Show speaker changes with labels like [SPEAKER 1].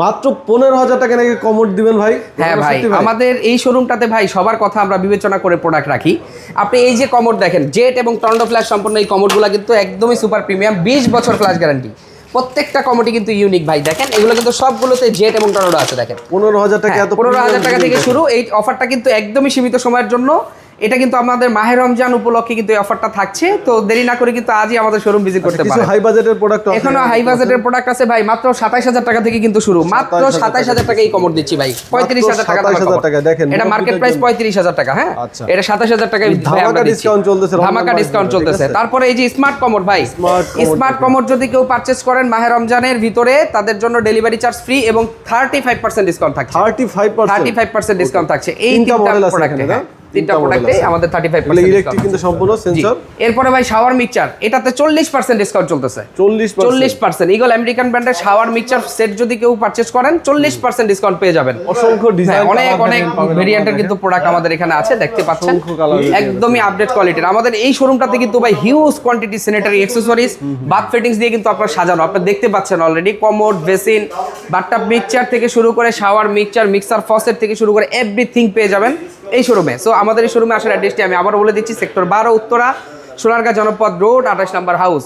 [SPEAKER 1] মাত্র পনেরো হাজার টাকা নাকি কমোড দিবেন ভাই?
[SPEAKER 2] হ্যাঁ ভাই আমাদের এই শোরুমটাতে ভাই সবার কথা আমরা বিবেচনা করে প্রোডাক্ট রাখি। আপনি এই যে কমোড দেখেন জেট এবং টন্ডো ফ্ল্যাশ সম্পূর্ণ এই কমোডগুলো কিন্তু একদমই সুপার প্রিমিয়াম বিশ বছর ফ্ল্যাশ গ্যারান্টি প্রত্যেকটা কমোডি কিন্তু ইউনিক ভাই দেখেন? এগুলো কিন্তু সবগুলোতে জেট এবং টর্নেডো আছে দেখেন।
[SPEAKER 1] পনেরো হাজার টাকা
[SPEAKER 2] পনেরো হাজার টাকা থেকে শুরু এই অফারটা কিন্তু একদমই সীমিত সময়ের জন্য এটা কিন্তু আমাদের মাহে রমজান উপলক্ষে কিন্তু এই অফারটা থাকছে। তো দেরি না করে কিন্তু আজই আমাদের শোরুম ভিজিট করতে
[SPEAKER 1] কিছু
[SPEAKER 2] পারেন।
[SPEAKER 1] হাই বাজেটের প্রোডাক্ট
[SPEAKER 2] এখনও হাই বাজেটের প্রোডাক্ট আছে। ভাই মাত্র সাতাইশ হাজার টাকা থেকে কিন্তু শুরু। মাত্র
[SPEAKER 1] 27,000
[SPEAKER 2] সাতাইশ হাজার টাকা এই কমর দিচ্ছি ভাই। পঁয়ত্রিশ হাজার টাকা
[SPEAKER 1] 27,000 টাকা, দেখেন,
[SPEAKER 2] এটা মার্কেট প্রাইস
[SPEAKER 1] একদম-
[SPEAKER 2] পঁয়ত্রিশ হাজার টাকা হ্যাঁ?
[SPEAKER 1] আচ্ছা।
[SPEAKER 2] এটা সাতাশ হাজার টাকায় ভাই
[SPEAKER 1] ধামাকা discount চলতেছে
[SPEAKER 2] ধামাকা ডিসকাউন্ট চলতেছে। তারপরে এই যে স্মার্ট কমর ভাই স্মার্ট। কমর যদি কেউ পারচেস করেন মাহে রমজানের ভিতরে তাদের জন্য ডেলিভারি চার্জ ফ্রি এবং থার্টি ফাইভ পার্সেন্ট ডিসকাউন্ট থাকছে।
[SPEAKER 1] Thirty five
[SPEAKER 2] thirty five percent discount থাকছে। এই
[SPEAKER 1] তিনটা model আছে?
[SPEAKER 2] তিনটা প্রোডাক্টে আমাদের থার্টি ফাইভ
[SPEAKER 1] ইলেকট্রিক কিন্তু সম্পূর্ণ সেন্সর
[SPEAKER 2] এরপরে ভাই শাওয়ার মিক্সচার এটাতে চল্লিশ পার্সেন্ট ডিসকাউন্ট চলতেছে।
[SPEAKER 1] চল্লিশ
[SPEAKER 2] চল্লিশ পার্সেন্ট ইগল আমেরিকান ব্র্যান্ডের শাওয়ার মিক্সচার সেট যদি কেউ পারচেস করেন চল্লিশ পার্সেন্ট ডিসকাউন্ট পেয়ে যাবেন।
[SPEAKER 1] অসংখ্য ডিজাইন
[SPEAKER 2] হ্যাঁ, অনেক অনেক ভেরিয়েন্টের কিন্তু প্রোডাক্ট আমাদের এখানে আছে দেখতে পাচ্ছেন। একদমই আপডেট কোয়ালিটির আমাদের এই শোরুমটাতে কিন্তু ভাই huge quantity sanitary accessories bath fittings দিয়ে কিন্তু আপনারা সাজানো। আপনি দেখতে পাচ্ছেন already commode basin bathtub mixture থেকে শুরু করে শাওয়ার মিক্সচার মিক্সার ফসেট থেকে শুরু করে এভরিথিং পেয়ে যাবেন। এই শোরুমে সো আমাদের এই শোরুমে আসার অ্যাড্রেসটি আমি আবার বলে দিচ্ছি। সেক্টর বারো, উত্তরা, সোনারগাঁ জনপদ রোড আঠাশ নাম্বার হাউস